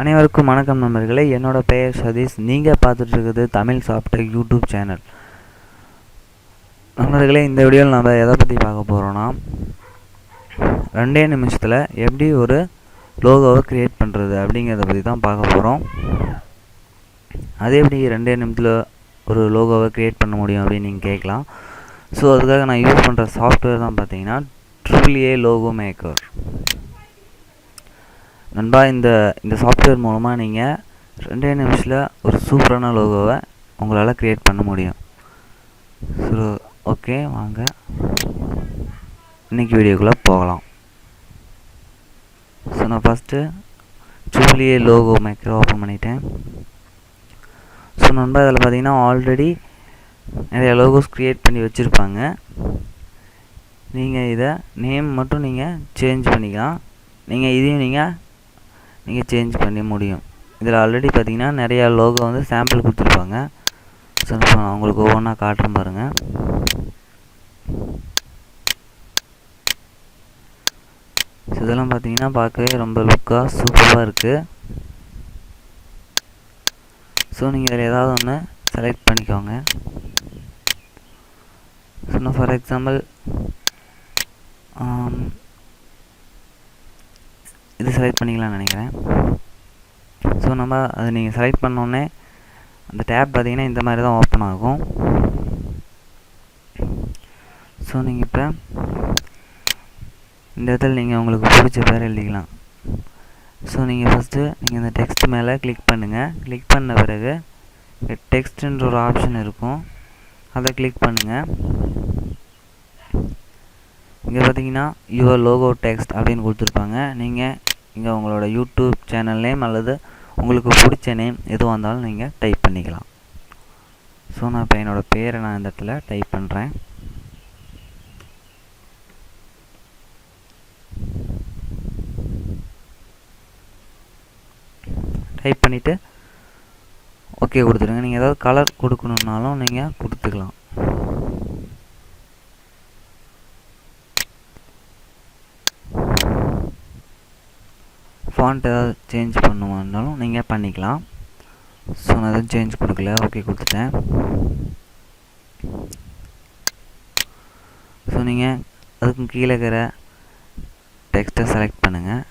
அனைவருக்கும் வணக்கம் நண்பர்களே. என்னோட பெயர் சதீஷ். நீங்கள் பார்த்துட்ருக்குது தமிழ் சாஃப்ட்வேர் யூடியூப் சேனல். நண்பர்களே இந்த வீடியோவில் நம்ம எதை பற்றி பார்க்க போகிறோன்னா ரெண்டே நிமிஷத்தில் எப்படி ஒரு லோகோவை க்ரியேட் பண்ணுறது அப்படிங்கிறத பற்றி தான் பார்க்க போகிறோம் அதே எப்படி ரெண்டே நிமிஷத்தில் ஒரு லோகோவை க்ரியேட் பண்ண முடியும் அப்படின்னு நீங்கள் கேட்கலாம். ஸோ அதுக்காக நான் யூஸ் பண்ணுற சாஃப்ட்வேர் தான் பார்த்தீங்கன்னா ட்ரிபிள் ஏ லோகோ மேக்கர் நண்பா இந்த இந்த சாஃப்ட்வேர் மூலமாக நீங்கள் ரெண்டே நிமிஷத்தில் ஒரு சூப்பரான லோகோவை உங்களால் க்ரியேட் பண்ண முடியும். ஸோ ஓகே வாங்க. இன்றைக்கி வீடியோக்குள்ளே போகலாம். ஸோ நான் ஃபஸ்ட்டு ட்ரிபிள்ஏ லோகோ மேக்கரை ஓப்பன் பண்ணிட்டேன். ஸோ நண்பா இதில் பார்த்தீங்கன்னா ஆல்ரெடி நிறைய லோகோஸ் க்ரியேட் பண்ணி வச்சுருப்பாங்க. நீங்கள் இதை நேம் மட்டும் நீங்கள் சேஞ்ச் பண்ணிக்கலாம். நீங்கள் இதையும் நீங்கள் நீங்கள் சேஞ்ச் பண்ணி முடியும். இதில் ஆல்ரெடி பார்த்தீங்கன்னா நிறையா லோகோ வந்து சாம்பிள் கொடுத்துருப்பாங்க. ஸோ நான் உங்களுக்கு ஒவ்வொன்றா காட்டுறேன் பாருங்கள் ஸோ இதெல்லாம் பார்த்தீங்கன்னா பார்க்கவே ரொம்ப லுக்காக சூப்பராக இருக்குது ஸோ நீங்கள் இதில் ஏதாவது ஒன்று செலக்ட் பண்ணிக்கோங்க. ஸோ நான் ஃபார் எக்ஸாம்பிள் இது செலக்ட் பண்ணிக்கலாம்னு நினைக்கிறேன். ஸோ நம்ம அதை நீங்கள் செலக்ட் பண்ணோடனே அந்த டேப் பார்த்தீங்கன்னா இந்த மாதிரி தான் ஓப்பன் ஆகும். ஸோ நீங்கள் இப்போ இந்த இடத்துல நீங்கள் உங்களுக்கு பிடிச்ச பேர் எழுதிக்கலாம். ஸோ நீங்கள் ஃபஸ்ட்டு நீங்கள் இந்த டெக்ஸ்ட் மேலே கிளிக் பண்ணுங்கள் கிளிக் பண்ண பிறகு டெக்ஸ்ட்டுன்ற ஒரு ஆப்ஷன் இருக்கும். அதை கிளிக் பண்ணுங்கள் இங்கே பார்த்தீங்கன்னா யுவர் லோகோ டெக்ஸ்ட் அப்படின்னு கொடுத்துருப்பாங்க. நீங்கள் இங்கே உங்களோட யூடியூப் சேனல் நேம் அல்லது உங்களுக்கு பிடிச்ச நேம் எதுவாக இருந்தாலும் நீங்கள் டைப் பண்ணிக்கலாம். ஸோ நான் இப்போ என்னோடய பேரை நான் இந்த இடத்துல டைப் பண்ணுறேன் டைப் பண்ணிவிட்டு ஓகே கொடுத்துருங்க நீங்கள் ஏதாவது கலர் கொடுக்கணுன்னாலும் நீங்கள் கொடுத்துக்கலாம். ஃபாண்ட் ஏதாவது சேஞ்ச் பண்ணுவான்னாலும் நீங்கள் பண்ணிக்கலாம். ஸோ நான் எதுவும் சேஞ்ச் கொடுக்கல. ஓகே கொடுத்துட்டேன். ஸோ நீங்கள் அதுக்கும் கீழே இருக்கிற டெக்ஸ்ட்டை செலக்ட் பண்ணுங்கள்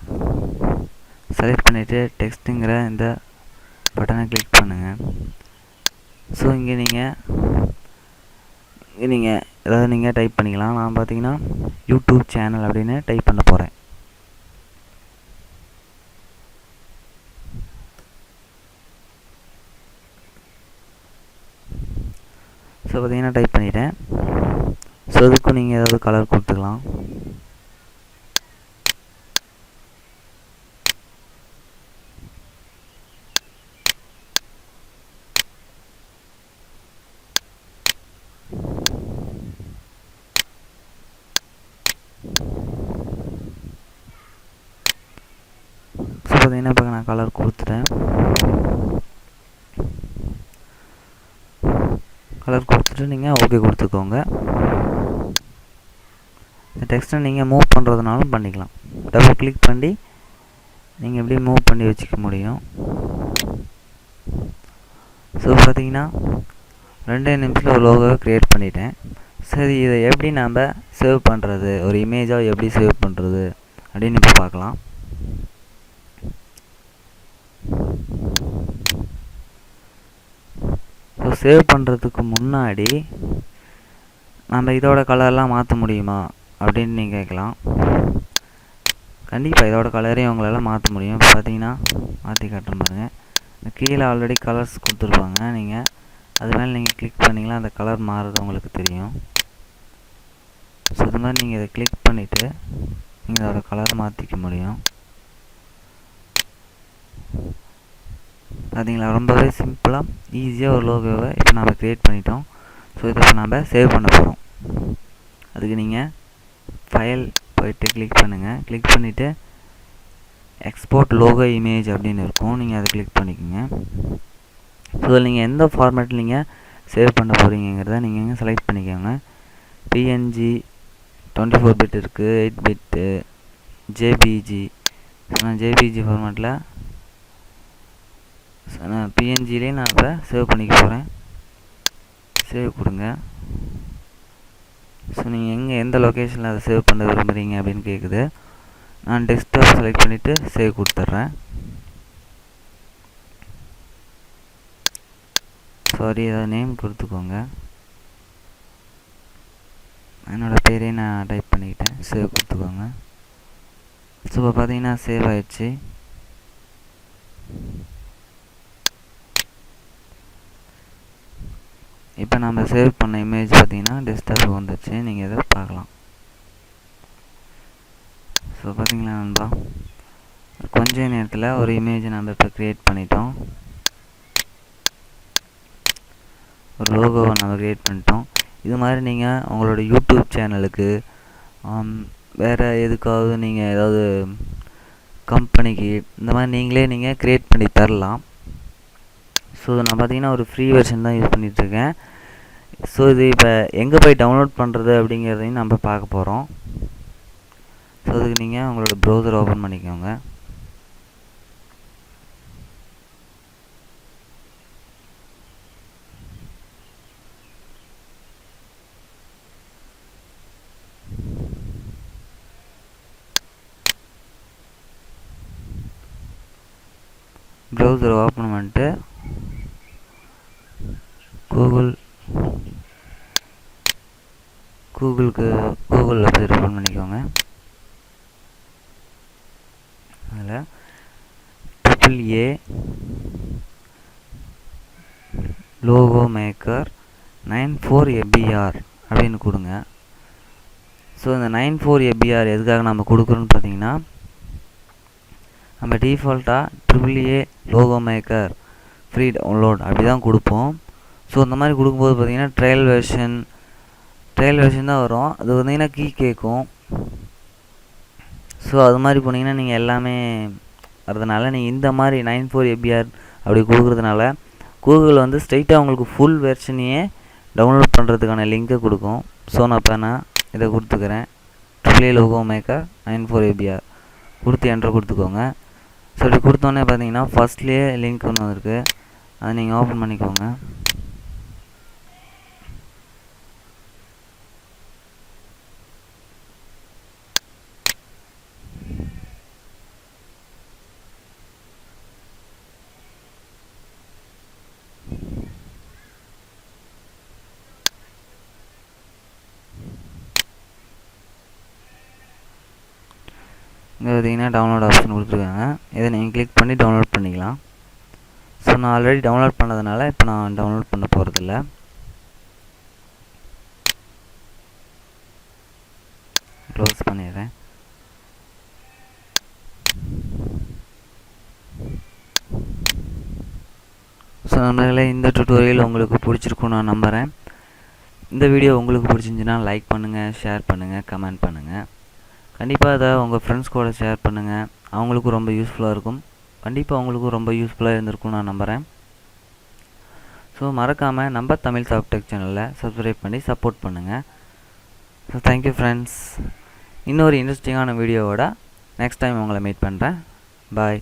செலக்ட் பண்ணிவிட்டு டெக்ஸ்ட்டுங்கிற இந்த பட்டனை கிளிக் பண்ணுங்கள் ஸோ இங்கே நீங்கள் இங்கே நீங்கள் ஏதாவது நீங்கள் டைப் பண்ணிக்கலாம். நான் பார்த்தீங்கன்னா யூடியூப் சேனல் அப்படின்னு டைப் பண்ண போகிறேன் ஸோ பார்த்தீங்கன்னா டைப் பண்ணிட்டேன். ஸோ இதுக்கும் நீங்கள் ஏதாவது கலர் கொடுத்துக்கலாம். ஸோ பார்த்தீங்கன்னா இப்போ நான் கலர் கொடுத்துட்டேன். கலர் கொடுத்துட்டு நீங்கள் ஓகே கொடுத்துக்கோங்க. இந்த டெக்ஸ்ட்டை நீங்கள் மூவ் பண்ணுறதுனாலும் பண்ணிக்கலாம். டபுள் கிளிக் பண்ணி நீங்கள் எப்படி மூவ் பண்ணி வச்சுக்க முடியும். ஸோ பார்த்தீங்கன்னா ரெண்டே நிமிஷத்தில் ஒரு லோகோவை க்ரியேட் பண்ணிட்டேன். சரி இதை எப்படி நாம் சேவ் பண்ணுறது ஒரு இமேஜாக எப்படி சேவ் பண்ணுறது அப்படின்னு இப்போ பார்க்கலாம். ஸோ சேவ் பண்ணுறதுக்கு முன்னாடி நம்ம இதோட கலர்லாம் மாற்ற முடியுமா அப்படின்னு நீங்கள் கேட்கலாம். கண்டிப்பாக இதோட கலரையும் உங்களால் மாற்ற முடியும். இப்போ பார்த்தீங்கன்னா மாற்றி காட்டுறேன் பாருங்கள் கீழே ஆல்ரெடி கலர்ஸ் கொடுத்துருப்பாங்க. நீங்கள் அது மேலே நீங்கள் கிளிக் பண்ணிங்களா அந்த கலர் மாறுறது உங்களுக்கு தெரியும். ஸோ இது மாதிரி நீங்கள் இதை கிளிக் பண்ணிவிட்டு நீங்கள் அதோட கலர் மாற்றிக்க முடியும். பார்த்தீங்களா ரொம்பவே சிம்பிளாக ஈஸியாக ஒரு லோகோவை இப்போ நம்ம க்ரியேட் பண்ணிட்டோம். ஸோ இதை இப்போ நம்ம சேவ் பண்ண போகிறோம் அதுக்கு நீங்கள் ஃபைல் போயிட்டு கிளிக் பண்ணுங்கள் கிளிக் பண்ணிவிட்டு எக்ஸ்போர்ட் லோகோ இமேஜ் அப்படின்னு இருக்கும். நீங்கள் அதை கிளிக் பண்ணிக்கோங்க. ஸோ இதில் நீங்கள் எந்த ஃபார்மேட்டில் நீங்கள் சேவ் பண்ண போகிறீங்கிறத நீங்கள் செலக்ட் பண்ணிக்கோங்க. பிஎன்ஜி டுவெண்ட்டி ஃபோர் பிட் இருக்குது எயிட் பிட்டு ஜேபிஜி ஜேபிஜி ஃபார்மேட்டில் நான் பிஎன்ஜிலே நான் இப்போ சேவ் பண்ணிக்க போகிறேன் சேவ் கொடுங்க. ஸோ நீங்கள் எங்கே எந்த லொக்கேஷனில் அதை சேவ் பண்ண விரும்புகிறீங்க அப்படின்னு கேட்குது நான் டெஸ்க்டாப் செலக்ட் பண்ணிவிட்டு சேவ் கொடுத்துட்றேன். சாரி ஏதாவது நேம் கொடுத்துக்கோங்க. என்னோடய பேரே நான் டைப் பண்ணிக்கிட்டேன். சேவ் கொடுத்துக்கோங்க. ஸோ இப்போ பார்த்தீங்கன்னா சேவ் ஆயிடுச்சு. இப்போ நம்ம சேவ் பண்ண இமேஜ் பார்த்தீங்கன்னா டெஸ்க்டாப் வந்துச்சு நீங்கள் இதை பார்க்கலாம். ஸோ பார்த்தீங்களா நண்பா? கொஞ்ச நேரத்தில் ஒரு இமேஜை நம்ம இப்போ க்ரியேட் பண்ணிட்டோம். ஒரு லோகோவை நம்ம க்ரியேட் பண்ணிட்டோம். இது மாதிரி நீங்கள் உங்களோட யூடியூப் சேனலுக்கு வேறு எதுக்காவது நீங்கள் ஏதாவது கம்பெனிக்கு இந்த மாதிரி நீங்களே நீங்கள் க்ரியேட் பண்ணி தரலாம். ஸோ நான் பார்த்தீங்கன்னா ஒரு ஃப்ரீ வெர்ஷன் தான் யூஸ் பண்ணிகிட்ருக்கேன் ஸோ இது இப்போ எங்கே போய் டவுன்லோட் பண்ணுறது அப்படிங்கிறதையும் நம்ம பார்க்க போகிறோம் ஸோ அதுக்கு நீங்கள் உங்களோட ப்ரௌசர் ஓப்பன் பண்ணிக்கோங்க. ப்ரௌசர் ஓப்பன் பண்ணிட்டு கூகுள் கூகுளுக்கு கூகுள் வெப்சைட் ஓப்பன் பண்ணிக்கோங்க. அதில் triple A logo maker nine four APR அப்படின்னு கொடுங்க. ஸோ இந்த நைன் ஃபோர் எபிஆர் எதுக்காக நம்ம கொடுக்குறோன்னு பார்த்தீங்கன்னா நம்ம டிஃபால்ட்டாக triple A logo maker free download அப்படி தான் கொடுப்போம். ஸோ அந்த மாதிரி கொடுக்கும்போது பார்த்தீங்கன்னா ட்ரையல் வெர்ஷன் ட்ரையல் வெர்ஷன் தான் வரும். அது வந்தீங்கன்னா கீ கேட்கும். ஸோ அது மாதிரி போனீங்கன்னா நீங்கள் எல்லாமே வரதுனால நீங்கள் இந்த மாதிரி நைன் ஃபோர் எபிஆர் அப்படி கொடுக்குறதுனால கூகுள் வந்து ஸ்ட்ரைட்டாக உங்களுக்கு ஃபுல் வெர்ஷனையே டவுன்லோட் பண்ணுறதுக்கான லிங்க்கை கொடுக்கும். ஸோ நான் இப்போ நான் இதை கொடுத்துக்கிறேன். Triple logo maker nine four APR கொடுத்து என்ட்ரு கொடுத்துக்கோங்க. ஸோ இப்படி கொடுத்தோன்னே பார்த்தீங்கன்னா ஃபஸ்ட்லேயே லிங்க் ஒன்று வந்திருக்கு. அதை நீங்கள் ஓப்பன் பண்ணிக்கோங்க. இங்கே பார்த்தீங்கன்னா டவுன்லோட் ஆப்ஷன் கொடுத்துருக்காங்க. இதை நீங்கள் கிளிக் பண்ணி டவுன்லோட் பண்ணிக்கலாம். ஸோ நான் ஆல்ரெடி டவுன்லோட் பண்ணதுனால இப்போ நான் டவுன்லோட் பண்ண போகிறதில்ல க்ளோஸ் பண்ணிடுறேன். ஸோ நம்மளே இந்த டுட்டோரியல் உங்களுக்கு பிடிச்சிருக்கும் நான் நம்புகிறேன் இந்த வீடியோ உங்களுக்கு பிடிச்சிருந்துச்சுன்னா லைக் பண்ணுங்கள் ஷேர் பண்ணுங்கள் கமெண்ட் பண்ணுங்கள் கண்டிப்பாக அதை உங்கள் ஃப்ரெண்ட்ஸ் கூட ஷேர் பண்ணுங்கள் அவங்களுக்கும் ரொம்ப யூஸ்ஃபுல்லாக இருக்கும். கண்டிப்பாக அவங்களுக்கும் ரொம்ப யூஸ்ஃபுல்லாக இருந்திருக்கும் நான் நம்புகிறேன் ஸோ மறக்காமல் நம்ம தமிழ் சாஃப்டெக் சேனலில் சப்ஸ்கிரைப் பண்ணி சப்போர்ட் பண்ணுங்கள் ஸோ தேங்க்யூ ஃப்ரெண்ட்ஸ் இன்னொரு இன்ட்ரெஸ்டிங்கான வீடியோவோட நெக்ஸ்ட் டைம் உங்களை மீட் பண்ணுறேன் பாய்